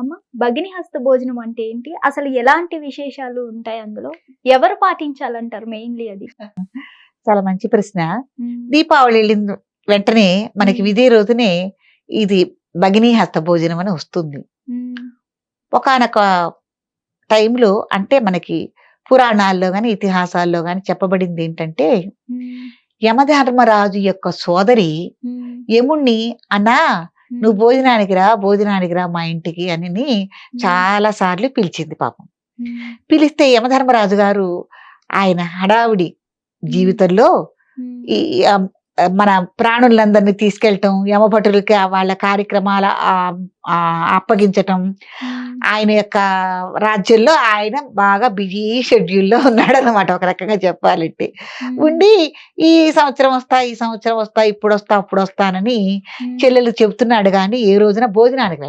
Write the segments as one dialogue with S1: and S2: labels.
S1: అమ్మ భగిని హస్త భోజనం అంటే ఏంటి? అసలు ఎలాంటి విశేషాలు ఉంటాయి అందులో? ఎవరు పాటించాలంటారు మెయిన్లీ అది?
S2: చాలా మంచి ప్రశ్న. దీపావళి వెళ్ళిన వెంటనే మనకి. విదే రోజునే ఇది భగినీ హస్త భోజనం అని వస్తుంది. ఒకనొక టైంలో అంటే మనకి పురాణాల్లో గాని ఇతిహాసాల్లో గాని చెప్పబడింది ఏంటంటే యమధర్మరాజు యొక్క సోదరి యముణ్ణి అన్నా
S1: ఉమ్,
S2: నువ్వు భోజనానికి రా భోజనానికి రా మా ఇంటికి అని చాలా సార్లు పిలిచింది పాపం. పిలిస్తే యమధర్మరాజు గారు ఆయన హడావుడి జీవితంలో ఈ మన ప్రాణులందరినీ తీసుకెళ్ళటం యమభటులకి వాళ్ళ కార్యక్రమాల అప్పగించటం ఆయన యొక్క రాజ్యంలో ఆయన బాగా బిజీ షెడ్యూల్లో ఉన్నాడు అనమాట ఒక రకంగా చెప్పాలంటే. ఉండి ఈ సంవత్సరం వస్తా ఈ సంవత్సరం వస్తా ఇప్పుడు వస్తా అప్పుడు వస్తానని చెల్లెలు చెబుతున్నాడు కానీ ఏ రోజున భోజనానికి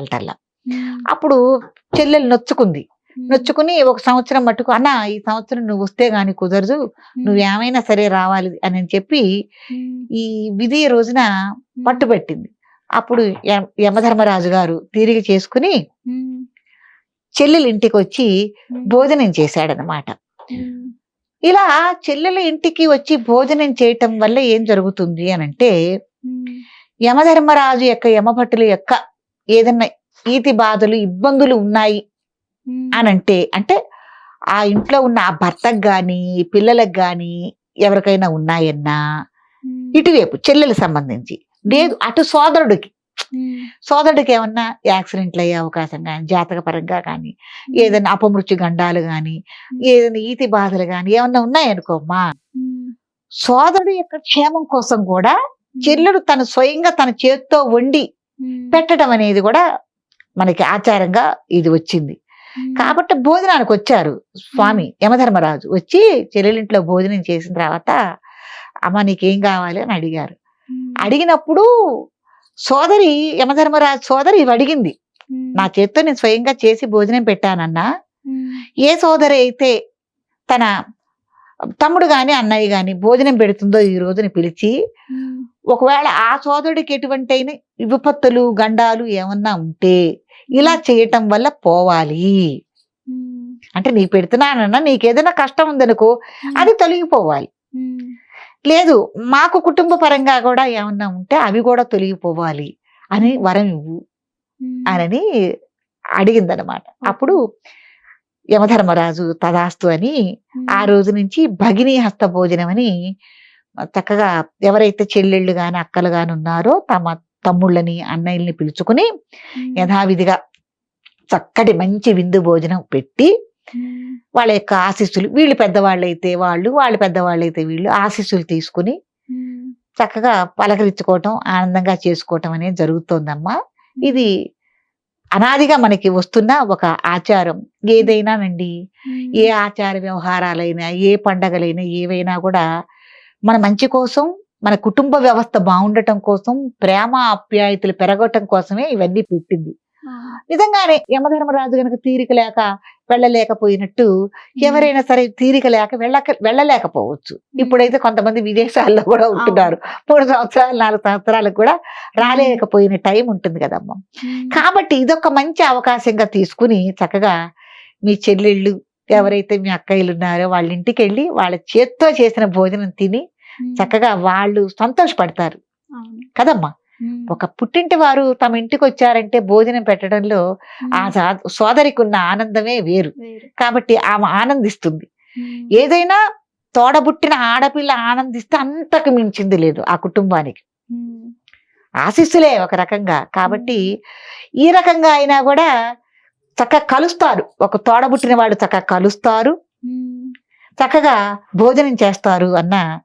S1: ఉమ్,
S2: అప్పుడు చెల్లెలు నొచ్చుకుంది. నొచ్చుకుని ఒక సంవత్సరం మట్టుకు అన్న ఈ సంవత్సరం నువ్వు వస్తే గాని కుదరదు. నువ్వేమైనా సరే రావాలి అని చెప్పి ఈ విధి రోజున పట్టుబట్టింది. అప్పుడు యమధర్మరాజు గారు తీరిక చేసుకుని చెల్లెలు ఇంటికి వచ్చి భోజనం చేశాడనమాట ఇలా చెల్లెల ఇంటికి వచ్చి భోజనం చేయటం వల్ల ఏం జరుగుతుంది అని అంటే యమధర్మరాజు యొక్క యమభటుల యొక్క ఏదన్నా ఈతి బాధలు ఇబ్బందులు ఉన్నాయి
S1: ఉమ్,
S2: అని అంటే అంటే ఆ ఇంట్లో ఉన్న ఆ భర్తకు గాని పిల్లలకు గాని ఎవరికైనా ఉన్నాయన్నా ఇటువైపు చెల్లెలకు సంబంధించి. లేదు అటు సోదరుడికి. సోదరుడికి ఏమన్నా యాక్సిడెంట్లు అయ్యే అవకాశం కానీ జాతక పరంగా కానీ ఏదైనా అపమృత్యు గండాలు కానీ ఏదైనా ఈతి బాధలు కానీ ఏమన్నా ఉన్నాయనుకోమ్మా సోదరుడు యొక్క క్షేమం కోసం కూడా చెల్లెడు తను స్వయంగా తన చేత్తో వండి పెట్టడం అనేది కూడా మనకి ఆచారంగా ఇది వచ్చింది. కాబట్టి భోజనానికి వచ్చారు స్వామి యమధర్మరాజు. వచ్చి చెల్లెలింట్లో భోజనం చేసిన తర్వాత అమ్మ నీకేం కావాలి? అని అడిగారు. అడిగినప్పుడు సోదరి యమధర్మరాజు సోదరి ఇవి అడిగింది నా చేత్తో నేను స్వయంగా చేసి భోజనం పెట్టానన్నా. ఏ సోదరి అయితే తన తమ్ముడు గాని అన్నయ్య గాని భోజనం పెడుతుందో ఈ రోజుని పిలిచి ఒకవేళ ఆ సోదరుడికి ఎటువంటి అయిన విపత్తులు గండాలు ఏమన్నా ఉంటే ఇలా చేయటం వల్ల పోవాలి. అంటే నీకు పెడుతున్నానన్నా నీకేదైనా కష్టం ఉందనుకో అది తొలగిపోవాలి. లేదు మాకు కుటుంబ పరంగా కూడా ఏమన్నా ఉంటే అవి కూడా తొలగిపోవాలి అని వరం ఇవ్వు అని అడిగిందనమాట. అప్పుడు యమధర్మరాజు తదాస్తు అని ఆ రోజు నుంచి భగినీ హస్త భోజనం అని చక్కగా ఎవరైతే చెల్లెళ్ళు గాని అక్కలు గాని ఉన్నారో తమ తమ్ముళ్ళని అన్నయ్యల్ని పిలుచుకుని యథావిధిగా చక్కటి మంచి విందు భోజనం పెట్టి వాళ్ళ యొక్క ఆశీస్సులు. వీళ్ళు పెద్దవాళ్ళైతే వాళ్ళు వాళ్ళు పెద్దవాళ్ళైతే వీళ్ళు ఆశీస్సులు తీసుకుని చక్కగా పలకరించుకోవటం ఆనందంగా చేసుకోవటం అనేది జరుగుతోందమ్మా. ఇది అనాదిగా మనకి వస్తున్న ఒక ఆచారం. ఏదైనానండి?
S1: ఉమ్,
S2: ఏ ఆచార వ్యవహారాలైనా ఏ పండగలైనా ఏవైనా కూడా మన మంచి కోసం మన కుటుంబ వ్యవస్థ బాగుండటం కోసం ప్రేమ ఆప్యాయతలు పెరగటం కోసమే ఇవన్నీ పెట్టింది. నిజంగానే యమధర్మరాజు గనక తీరిక లేక వెళ్ళలేకపోయినట్టు ఎవరైనా సరే తీరిక లేక వెళ్ళక వెళ్ళలేకపోవచ్చు. ఇప్పుడైతే కొంతమంది విదేశాల్లో కూడా ఉంటున్నారు. మూడు సంవత్సరాలు నాలుగు సంవత్సరాలకు కూడా రాలేకపోయిన టైం ఉంటుంది కదమ్మా. కాబట్టి ఇదొక మంచి అవకాశంగా తీసుకుని చక్కగా మీ చెల్లెళ్ళు ఎవరైతే మీ అక్కయ్యలు ఉన్నారో వాళ్ళ ఇంటికి వెళ్ళి వాళ్ళ చేత్తో చేసిన భోజనం తిని చక్కగా వాళ్ళు సంతోషపడతారు. కదమ్మా. ఒక పుట్టింటి వారు తమ ఇంటికి వచ్చారంటే భోజనం పెట్టడంలో ఆ సా- సోదరికి ఉన్న ఆనందమే వేరు. కాబట్టి ఆమె ఆనందిస్తుంది. ఏదైనా తోడబుట్టిన ఆడపిల్ల ఆనందిస్తే అంతకు మించింది లేదు ఆ కుటుంబానికి. ఆశిస్సులే ఒక రకంగా. కాబట్టి ఈ రకంగా అయినా కూడా చక్కగా కలుస్తారు. ఒక తోడబుట్టిన వాళ్ళు చక్కగా కలుస్తారు. చక్కగా భోజనం చేస్తారు అన్న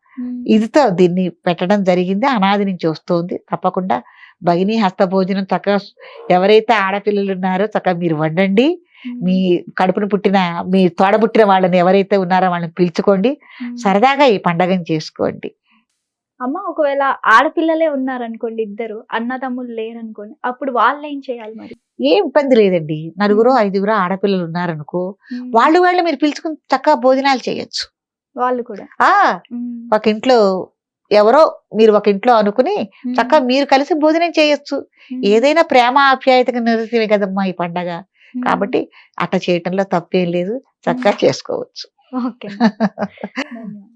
S2: ఇదితో దీన్ని పెట్టడం జరిగింది. అనాది నుంచి వస్తుంది. తప్పకుండా భగిని హస్త భోజనం చక్కగా ఎవరైతే ఆడపిల్లలు ఉన్నారో చక్కగా మీరు వండండి. మీ కడుపున పుట్టిన మీ తోడబుట్టిన వాళ్ళని ఎవరైతే ఉన్నారో వాళ్ళని పిలుచుకోండి. సరదాగా ఈ పండగని చేసుకోండి.
S1: అమ్మ ఒకవేళ ఆడపిల్లలే ఉన్నారనుకోండి ఇద్దరు అన్నదమ్ములు లేరనుకోండి అప్పుడు వాళ్ళు ఏం చేయాలి మరి?
S2: ఏం ఇబ్బంది లేదండి. నలుగురు ఐదుగురు ఆడపిల్లలు ఉన్నారనుకో వాళ్ళు వాళ్ళు మీరు పిలుచుకుని చక్కగా భోజనాలు చేయొచ్చు.
S1: వాళ్ళు కూడా.
S2: ఒక ఇంట్లో ఎవరో మీరు ఒక ఇంట్లో అనుకుని చక్కగా మీరు కలిసి భోజనం చేయొచ్చు. ఏదైనా ప్రేమ ఆప్యాయతకు నిరసమే కదమ్మా ఈ పండగ. కాబట్టి అట్ట చేయటంలో తప్పేం లేదు. చక్కగా చేసుకోవచ్చు.
S1: ఓకే.